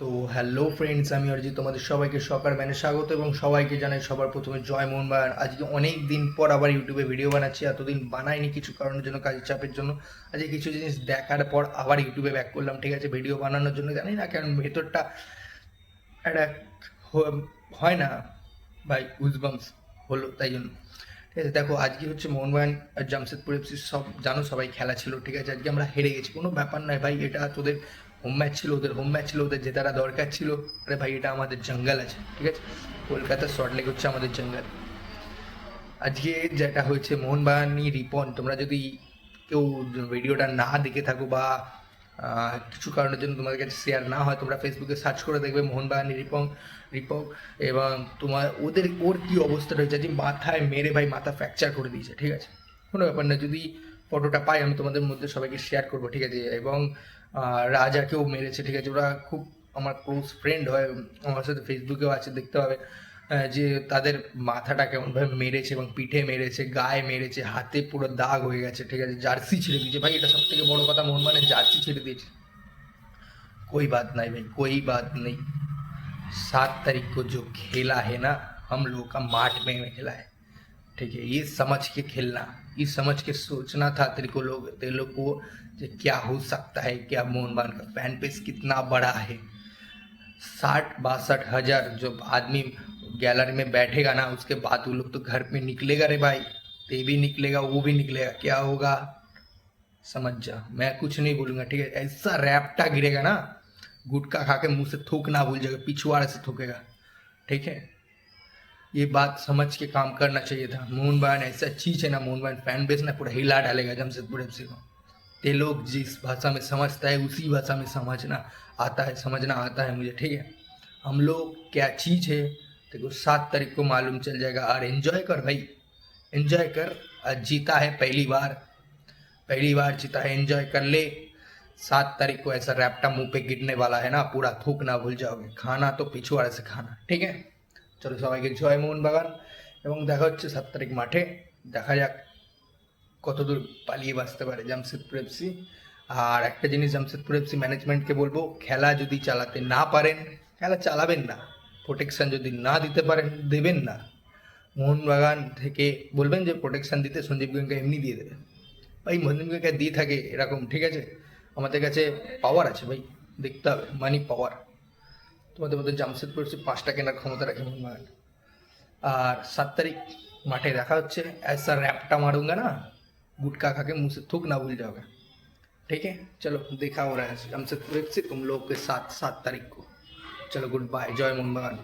তো hello friends আমি অরিজিৎ, তোমাদের সবাইকে সকার ম্যানে স্বাগত এবং সবাইকে জানাই সবার প্রথমে জয় মোহনবাগান। আজকে অনেক দিন পর আবার ইউটিউবে ভিডিও বানাচ্ছি, এতদিন বানাইনি কিছু কারণের জন্য, কাজের চাপের জন্য। আজকে কিছু জিনিস দেখার পর আবার ইউটিউবে ব্যাক করলাম, ঠিক আছে? ভিডিও বানানোর জন্য জানি না, কারণ ভেতরটা হয় না, ভাই গুজবামস হলো, তাই জন্য। ঠিক আছে, দেখো, আজকে হচ্ছে মোহনবাগান আর জামশেদপুর এফসি সব, জানো, সবাই খেলা ছিল, ঠিক আছে? আজকে আমরা হেরে গেছি, কোনো ব্যাপার নয়, ভাই, এটা তোদের হোম ম্যাচ ছিল ওদের হোম ম্যাচ ছিল ওদের জেতারা দরকার ছিল। আরে ভাই, এটা আমাদের জঙ্গল আছে, ঠিক আছে? কলকাতা শর্টলেক হচ্ছে আমাদের জঙ্গল। আজকে যেটা হয়েছে মোহনবাগানি রিপন, তোমরা যদি কেউ ভিডিওটা না দেখে থাকো বা কিছু কারণের জন্য তোমাদের কাছে শেয়ার না হয়, তোমরা ফেসবুকে সার্চ করে দেখবে মোহনবাগানি রিপং রিপক এবং তোমার ওদের, ওর কি অবস্থা রয়েছে? যে মাথায় মেরে ভাই, মাথা ফ্র্যাকচার করে দিয়েছে, ঠিক আছে? কোনো ব্যাপার না, যদি ফটোটা পাই আমি তোমাদের মধ্যে সবাইকে শেয়ার করবো ঠিক আছে এবং আহ, রাজাকেও মেরেছে ঠিক আছে ওরা খুব আমার ক্লোজ ফ্রেন্ড হয় আমার সাথে ফেসবুকেও আছে দেখতে পাবে আহ, যে তাদের মাথাটা কেমনভাবে মেরেছে এবং পিঠে মেরেছে গায়ে মেরেছে হাতে পুরো দাগ হয়ে গেছে ঠিক আছে জার্সি ছেড়ে দিয়েছে ভাই এটা সব থেকে বড় কথা মোহনবাগানের জার্সি ছেড়ে দিয়েছে कोई बात नहीं भाई कोई बात नहीं सात तारीख को जो खेला है ना हम लोग का माठ में खेला है ठीक है, ये समझ के खेलना, ये समझ के सोचना था तेरे को लोग, तेरे लोग को क्या हो सकता है, क्या मोहन बान का फ़ैन पेस कितना बड़ा है। साठ बासठ हज़ार जो आदमी गैलरी में बैठेगा ना, उसके बाद वो लोग तो घर पे निकलेगा रे भाई ये भी निकलेगा, वो भी निकलेगा, क्या होगा? समझ जा, मैं कुछ नहीं बोलूँगा, ठीक है? ऐसा रैप्टा गिरेगा ना, गुटखा खा के मुँह से थूकना भूल जाएगा, पिछवाड़े से थूकेगा, ठीक है? ये बात समझ के काम करना चाहिए था। मोहन बहन ऐसी अच्छी है ना मोहन बहन फ़ैन बेस ना पूरा हिला डालेगा जमशेदपुर एफ़ को। ते लोग जिस भाषा में समझता है, उसी भाषा में समझना आता है, समझना आता है मुझे, ठीक है? हम लोग क्या चीज़ है, देखो, सात तारीख को मालूम चल जाएगा। और एंजॉय कर भाई। एंजॉय कर जीता है पहली बार। पहली बार जीता है एंजॉय कर ले। सात तारीख को ऐसा रैपटा मुँह पे गिरने वाला है ना, पूरा थूक ना भूल जाओगे। खाना तो पिछुआड़े से खाना, ठीक है? চলো সবাইকে জয় মোহন বাগান এবং দেখা হচ্ছে সাত তারিখ মাঠে। দেখা যাক কতদূর পালিয়ে বাঁচতে পারে জামশেদপুর এফসি আর একটা জিনিস জামশেদপুর এফসি ম্যানেজমেন্টকে বলব, খেলা যদি চালাতে না পারেন, খেলা চালাবেন না প্রোটেকশান যদি না দিতে পারেন, দেবেন না। মোহনবাগান থেকে বলবেন যে প্রোটেকশান দিতে সঞ্জীব গোয়েঙ্কা এমনি দিয়ে দেবে। ভাই, সঞ্জীব গোয়েঙ্কা দিয়ে থাকে এরকম, ঠিক আছে? আমাদের কাছে পাওয়ার আছে ভাই, দেখতে হবে মানি পাওয়ার তোমাদের মধ্যে জামশেদপুর এফসি পাঁচটা কেনার ক্ষমতা রাখে মোহনবাগান আর সাত তারিখ माठे रखा হচ্ছে ऐसा रैप्टा मारूंगा ना गुटखा खा के मुंह से थूक ना भूल जाओगे ठीक है चलो देखा हो रहा है हमसे से तुम लोग के साथ सात तारीख को चलो गुड बाय जय मोहन बगान